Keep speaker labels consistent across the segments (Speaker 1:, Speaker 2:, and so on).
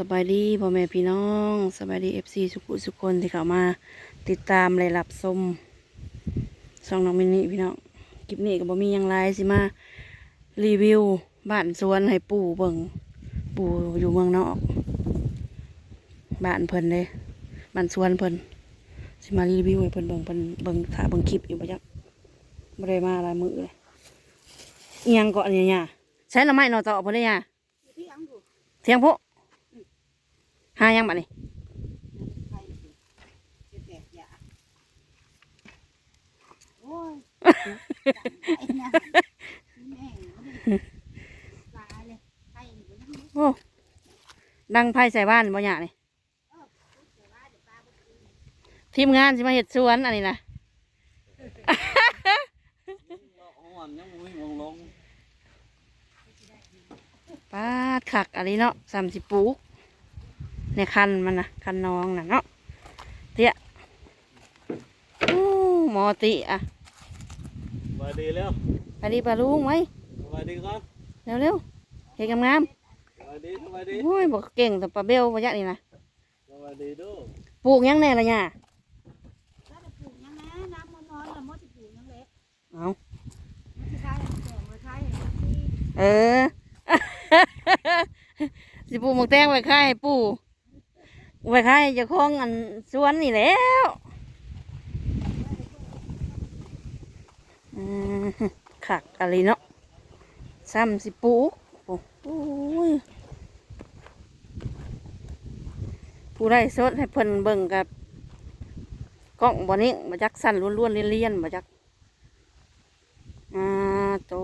Speaker 1: สบายดีพ่อแม่พี่น้องสบายดีเอฟซีสุขุสุคนที่เข้ามา ติดตามเลยรับชมช่องน้องมินิพี่น้องคลิปนี้ก็บ่มียังไรสิมา รีวิวบ้านสวนให้ปู่เบิ่งปู่อยู่เมืองนอกบ้านเพิ่นเลยบ้านสวนเพิ่นสิมารีวิวให้เพิ่นเบิ่งเพิ่นเบิ่งถ่าเบิ่งคลิปอยู่ปะจักบ่ได้มาหลายมื้อเลยอิหยังก็อันเนี่ยใช้หน้ำไม้หนอต่อเพิ่นได้ยังเทียงพุ หายังบัดนี้
Speaker 2: โอ้ยไอ้นะแม่งปลาเลยไข่อยู่นั่นนี่
Speaker 1: โอ้ดังไพ่ใส่บ้านบ่หยานี่
Speaker 2: เดี๋ยวว่าเดี๋ยวปลาบ่กิน
Speaker 1: ทีมงานสิมาเห็ดสวนอันนี้นะ
Speaker 3: หอมยังไม่มองลง
Speaker 1: ป้าดขักอะไรเนาะสามสิบปลูก ในคันมันนะคันน้องน่ะเนาะเตี้ยโอ้หมอติอะ
Speaker 3: สวัสดีแล้ว
Speaker 1: ไปดีปลาลุงไว้
Speaker 3: สวัสดีครับ
Speaker 1: เร็วเร็วๆเฮ็ดงาม
Speaker 3: สวัสดีสวัสดี
Speaker 1: ๆโอ้ยบอกเก่งแต่ปลาเบลบ่ยะนี่นะ
Speaker 3: สวัสดีดู
Speaker 1: ปลูกหยังแน่ละเนี่ย
Speaker 2: ถ้าจะปลูกยังนะน้ำมันนอนแล้วมดจะปลูกยังเล็ก
Speaker 1: เอา
Speaker 2: มันจะคล้ายแสงเลยคล้ายที่
Speaker 1: เออสิปลูกหมกแตงไว้ค่ายให้ปู่ ไว้ค่ายเจ้าของอันสวนนี่แล้วขักอะไรเนาะซ้ำสิปูโอ้ยผู้ได้สดให้เพิ่นเบิ่งกับกล้องบ่นี้มาจักสั่นล้วนๆเลี่ยนๆมาจักอ่าโต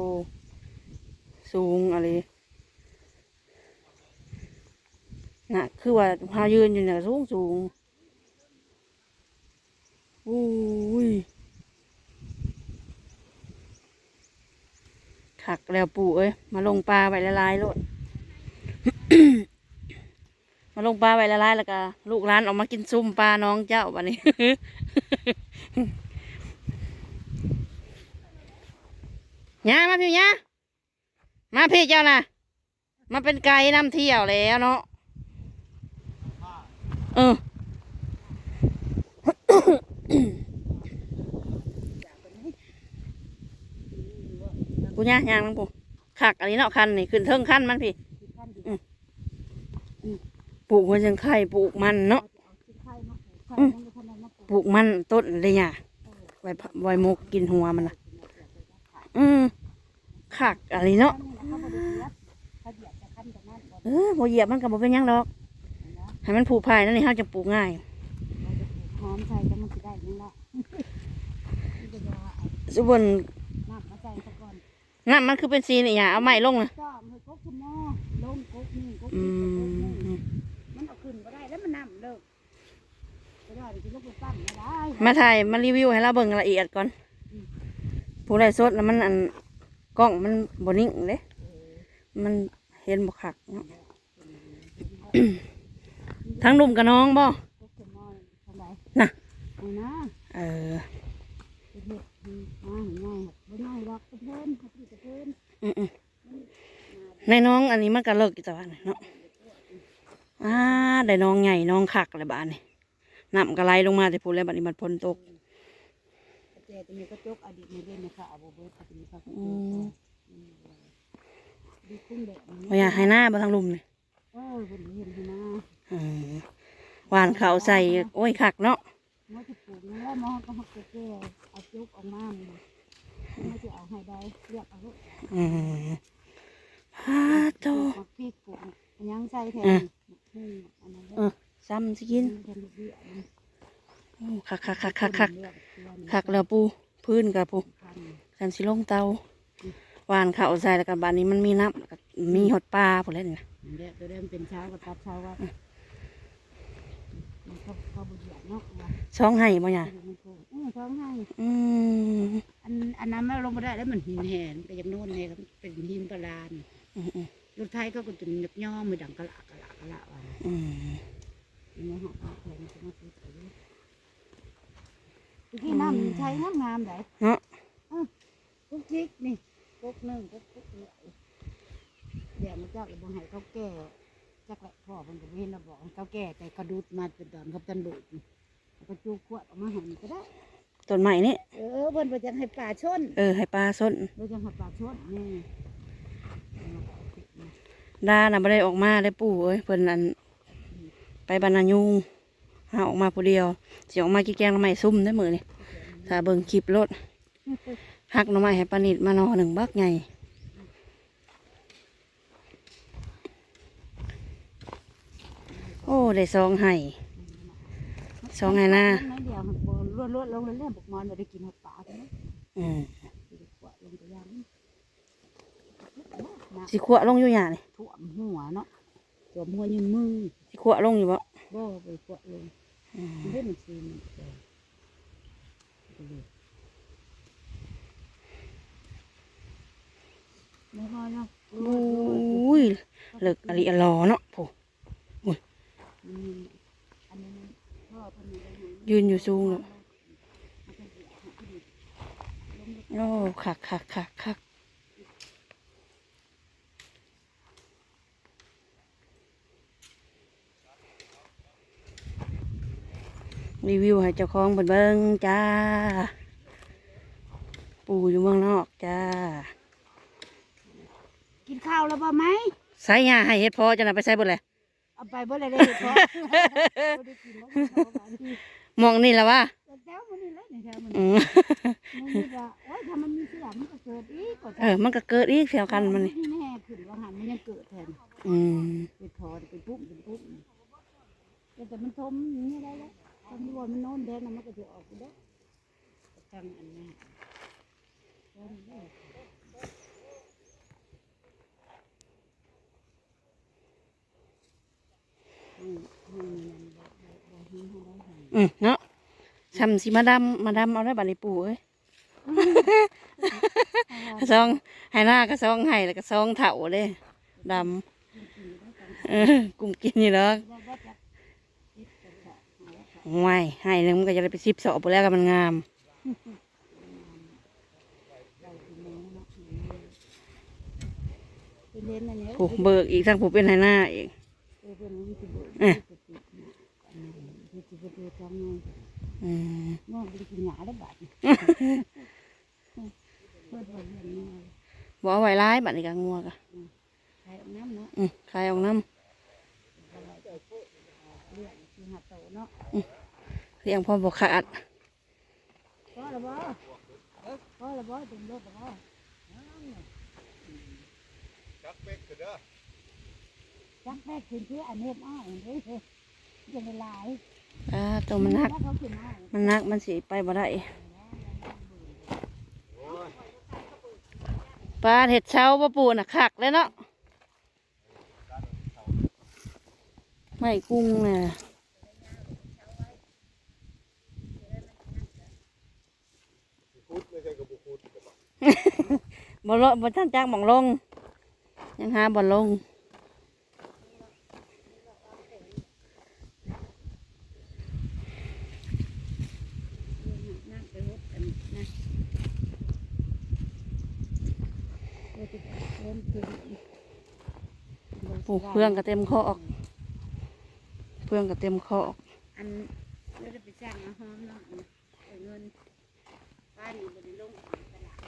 Speaker 1: สูงอะไร น่ะ คือว่าพายืนอยู่เนี่ยสูงสูงอุ้ยขักแล้วปู่เอ้ย มาลงปลาไว้ละลายโลดมาลงปลาไว้ละลายแล้วก็ลูกร้านออกมากินซุ่มปลาน้องเจ้าวันนี้ย่ามาพี่ย่ามาพี่เจ้านะมาเป็นไกด์นำเที่ยวแล้วเนาะ เออกูย่างย่างนังปูขักอันนี้เนาะคันนี่ขึ้นเทิงคันมันพี่
Speaker 2: ที่ขั้นดี
Speaker 1: ปลูกหัวจังไข่ปลูกมันเนาะ
Speaker 2: เอาที่ไข่มาปลูกไข่ยังไม่ทันได้มาปลูก
Speaker 1: ปลูกมันต้นเลยเนี่ยไว้พะไว้หมกกินหัวมันนะอืมขักอะไรเนาะ
Speaker 2: ขั้นนี้นะเขาบ่ได้เหยียบเขาเหยียบจะขั้นจากนั้นบ่
Speaker 1: เออพอเหยียบมันก็บ่เป็นหยังดอก
Speaker 2: นะ
Speaker 1: ให้มันผูกพายนั่นนี่เขาจะปลูกง่าย
Speaker 2: เราจะปลูกหอมใส่จะมันจะได้ยังไงนี่จะรอเอา
Speaker 1: สุบน
Speaker 2: น้ำมาใส่ซะก่อน
Speaker 1: น้ำมันคือเป็นสีนี่อย่าเอาไม้ลงนะ
Speaker 2: จ้อมให้กกขึ้นหม้อลงกกนี่กก
Speaker 1: อื
Speaker 2: นี่กกนี่
Speaker 1: ม
Speaker 2: มันเอาขึ้นก็ได้แล้วมันน้ำเลิกก็ได้ที่ลูกไปปั้นก็ได้
Speaker 1: มาถ่ายมารีวิวให้เราเบิ่งละเอียดก่อนผู้ใดสดนะมันอันกล้องมันบนิ่งเลยมันเห็นบ่คักเนาะ ทั้งหนุ่มกับน้องบ่
Speaker 2: กกขึ้นหม้อทำไม
Speaker 1: น่ะ
Speaker 2: เอานะ
Speaker 1: เออ
Speaker 2: เฮ็ดดีอ่าง่ายครับบ่ง่ายหรอกกระเทินกระเทินกระเทิน
Speaker 1: อืมๆในน้องอันนี้มันก็เลิกอีกแต่ว่าเนาะอ่าได้น้องใหญ่น้องคักเลยบ้านนี่น้ำก็ไหลลงมาแต่พูดแล้วบัดนี้มันพ้นตก
Speaker 2: กระเจตัวนี้ก็จกอดีตในเรื่องนะคะเอาบ่เบิดค่ะตัวนี้ค่ะ
Speaker 1: อืม
Speaker 2: ดีคุ้งแดด
Speaker 1: บ่อยากให้หน้าบ่ทางลุมเลย
Speaker 2: เออเพิ่นเห็นอยู่นะ
Speaker 1: อืมหวานเขาวใส่โอ้ยคักเนาะ
Speaker 2: มอจะปลูกนี่แล้วมอก็มาแก่ๆเอาจกออกมานี่มอจะเอาให้ได้เรียกเอาลูก
Speaker 1: อืมฮ่าโต
Speaker 2: มาพริกปลูกอันยังใส่แทน
Speaker 1: อะ
Speaker 2: นี่อันนั้น
Speaker 1: เออซ้ำสิกิน
Speaker 2: แทนลูกเบี้ยมัน
Speaker 1: โอ้คักคักคักคักคัก
Speaker 2: เลือกตัวนี้
Speaker 1: คักแล้วปูพื้นกับปู
Speaker 2: พัน
Speaker 1: กันสิลงเตาหวานข้าวใส่แล้วกันบานนี้มันมีน้ำแล้วก็มีหดปลาพวกนี้นะ
Speaker 2: เดี๋ยวตัวเดิมเป็นเช้าก็ตัดเช้าว่ามันเขาเขาบุญใหญ่เนาะว่า
Speaker 1: ช่องให้บ่หยา
Speaker 2: มันปลูกอือท้องให้
Speaker 1: อืม
Speaker 2: อันอันนั้นมันลงมาได้แล้วมันหินแหนก็ยังโน่นเนี่ยครับเป็นหินปลาน
Speaker 1: อืมอืม
Speaker 2: รถไทยก็ก็จะนึกย่อมือดังกะละกะละกะละว่า
Speaker 1: อืม
Speaker 2: อันนี้หอกแทนจะมาซื้อไปที่น้ำใช้งามงามๆได้
Speaker 1: เนาะ
Speaker 2: กุ๊กจิกนี่กุ๊กหนึ่งกุ๊กกุ๊กเหลือ เดี๋ยวมันเจ้าจะบังให้เขาแก่จักแหละพ่อเพิ่นก็บ่เห็นเราบอกให้เขาแก่แต่กระดูดมาเป็นตอนเขาตันดูดแล้วก็จูขวดออกมาให้มันก็ได้
Speaker 1: ต้นไม้นี่
Speaker 2: เออเพิ่นบ่จังให้ป่าชน
Speaker 1: เออให้ปลาส้น
Speaker 2: บ่จังให้ป่าชนนี่
Speaker 1: ดาน่ะบ่ได้ออกมาได้อปู่เอ้ยเพิ่นอันไปบรรณายุงหาออกมาผู้เดียวสิออกมากินแกงหน่อไม้ซุ่มได้อมื้อนี่ถ้าเบิ่งคลิปรถหักหน่อไม้ให้ปานิดมาหนอหนึ่งบักใหญ่ อ้ได้ซองให้ซองให้หน้า
Speaker 2: น้อยเดียวมันบ่ล้วนๆลงเลยแล้วบุกมอนบ่ได้กินหอดป่าใช่ไหม
Speaker 1: อืม
Speaker 2: สิได้ขวดลงไปยังนะ
Speaker 1: สิขวลงอยู่หยานี่
Speaker 2: ท่วมหัวเนาะท่วมหัวยังมือ
Speaker 1: สิขวลงอยู่บ่
Speaker 2: บ่ไปขวดลง
Speaker 1: อืม
Speaker 2: มันได้มันซีมันเออก็เลยไม่พอเนาะ
Speaker 1: โอ้ยเลิกอะไรอะลอเนาะผู้
Speaker 2: ยู่
Speaker 1: ยืนอยู่สูงแล้วโอ้คักคักคักคักรีวิวให้เจ้าของเบิ่งเบิ่งจ้า ปู่อยู่เมืองนอกจ้า
Speaker 2: กินข้าวแล้วบ่ไหม
Speaker 1: ใส่ยาให้เฮ็ดพอจะนำไปใส่เบ่เลย
Speaker 2: เอาไปบ่ได้ได้เห็ดพอบ่ได้กินแล้วมันเอาไปที่
Speaker 1: มองนี่ละว่า
Speaker 2: แต้วมันนี่แหละนี่แท้มัน
Speaker 1: อืม
Speaker 2: มันนี่ว่าโอ้ยถ้ามันมีเสียมันก็เกิดอีกก็
Speaker 1: เออ มันก็เกิดอีกเสียวกันมันนี่
Speaker 2: ที่แน่ขึ้นว่าหันมันยังเกิดแทน
Speaker 1: อืม
Speaker 2: ไปถอนไปปุ๊บไปปุ๊บแต่แต่มันทมอย่างนี้ได้แล้วทมด้วยมันโน่นแดงน่ะมันก็จะออกไปได้ตั้งอันนี้ต้นได้อืมอืมมันบ่บ่บ่หิ้งให้ได้หัน
Speaker 1: อืมเนาะช้ำสิมาดำมาดำเอาได้บัดนี้ปู่เอ้ยซองให้หน้าก็ซองให้แล้วก็ซองเถาเด้ดำเออกลุ่มกินอยู่เนาะ
Speaker 2: ได้ได้จักนิดจักสองหาแล้วค่ะ
Speaker 1: ห่วยให้หนึงมันก็จะได้ไปสิบสอบไปแล้วก็มันงาม
Speaker 2: ได้กินแล้วเนาะเป็นเล่นอันนี้
Speaker 1: ผูกเบิกอีกทั้งผูกเป็นให้หน้าอีก
Speaker 2: เออเป็นวิธีบุญ
Speaker 1: เอ๊ะ
Speaker 2: วิธีบุญอันนี้ บุญทำไง
Speaker 1: อืม
Speaker 2: น้องไปกินหยาได้บาดนี่เพื่อนบอกอย่างนี้
Speaker 1: บ่เอาไว้ร้ายบัดนี้ก็งัวกะ
Speaker 2: ใช้น้ำเนาะ
Speaker 1: อืมคลายออกน้
Speaker 2: เลี้ยงคือหาโตเนาะำ
Speaker 1: เลี้ยงพ่อบ่ขาด
Speaker 2: พอละบ่พอละบ่ถึงรถละบ่
Speaker 3: จักเป็กคือเด้อ
Speaker 2: จักแม่กินเพื่ออันเน็บอ้ายเฮ้ยจะไม่ลาย
Speaker 1: อ่าตัวมันนัก
Speaker 2: แล้วเขากินอ้าย
Speaker 1: มันนักมันสิไปบ่ได้
Speaker 3: โอ้ย
Speaker 1: ปลาเห็ดเช้าปลาปูน่ะคักเลยเนาะไม่กุ้งน่ะ
Speaker 3: พุดไม่ใช่กับบุพุด
Speaker 1: บ่ลบ่ทันจักหมองลง ยังหาบ่ลง
Speaker 2: นั่งไปรถอันนี้นะเออจะเริ่มถึง
Speaker 1: ปลูกเพื่องก็เต็มคอก เพื่องก็เต็มคอก
Speaker 2: อันเราจะไปจ้างอาหอมเนาะเงินบ้านนี้บริลงตลาด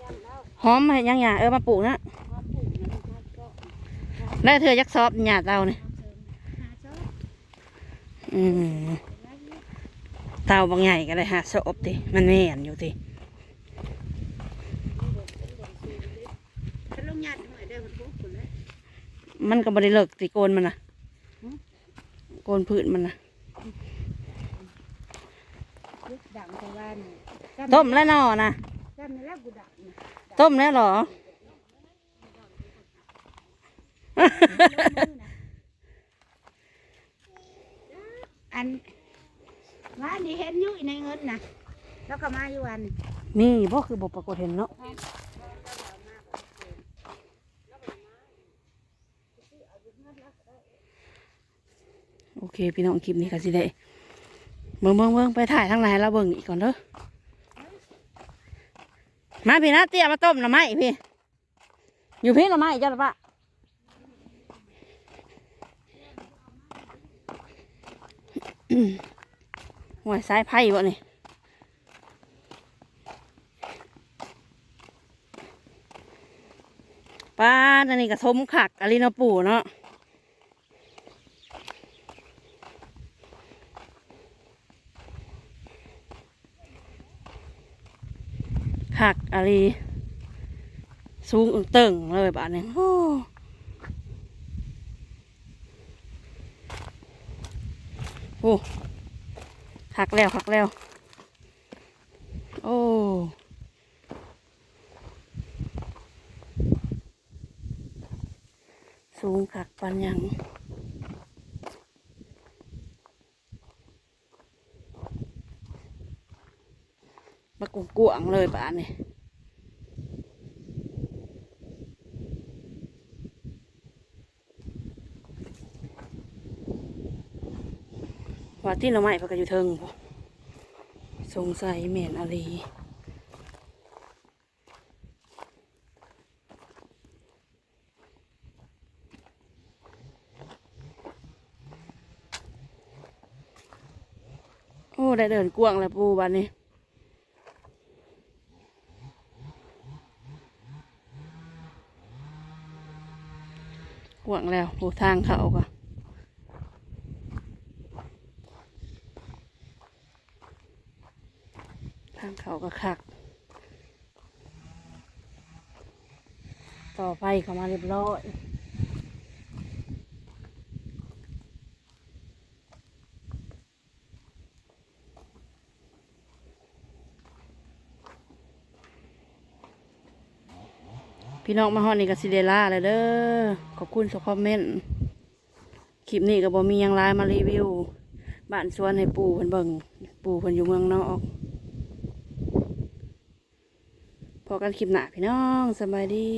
Speaker 2: จ้าง
Speaker 1: หอมให้ยังหยาเออมาปลูกนะ
Speaker 2: พอปลูกนะลูกค้าก็
Speaker 1: ได้เธอยักซอบหยาเตาเนี่ย
Speaker 2: อืม
Speaker 1: เตาบางใหญ่ก็เลยหาซอบติมันแม่เห็นอยู่ติ
Speaker 2: ถ้าลง หยาดหน่อยเด้อมันปุ๊บคนเลย
Speaker 1: มันก็บริเลิกติโกนมันนะโกนพืชมันนะ
Speaker 2: ลึกดังแต่ว่านี่
Speaker 1: ต้มแล้วนอนะ
Speaker 2: จำในแล้วกูดังนะ
Speaker 1: ต้มแล้วเหรอ
Speaker 2: อันว่านี่เห็นอยู่ในเงินนะแล้วก็มาอยู่วันนี้
Speaker 1: มีบ่คือบ่ปรากฏเห็นเนาะ โอเคพี่น้องคลิปนี้ก็สิได้เบิ่งเบิ่งเบิ่งไปถ่ายทางไหนเราเบิ่งอีกก่อนเถอะมาพี่นะเตี้ยมาต้มหน่อไม้พี่ อยู่พี่หน่อไม้จ้าหรือปะหัวสายไพ่บ่นี่ป้าตอนนี้กระทมขักอะไรเนปูเนาะ ขักอะไรสูงอึ้งเติ่งเลยบ้านนี้โอ้โหขักแล้วขักแล้ว โอ้สูงขักปันหยัง กวางเลยป่านนี่ว่าที่หน่อไม้เพนก็อยู่เทิงพอสงสัยเหม็นอะไรโอ้ ได้เดินกวางแล้วปูบ้านนี้ กวางแล้วปูทางเขาก็ทางเขาก็คัก ต่อไปเขามาเรียบร้อย พี่น้องมาฮอดนี่กับซิเดล่าเลยเด้อขอบคุณสกคอมเมนต์คลิปนี้ก็บ่มียังไลน์มารีวิวบ้านสวนให้ปู่เพิ่นเบิ่งปู่เพิ่นอยู่เมืองนอกพอกันคลิปหน้าพี่น้องสบายดี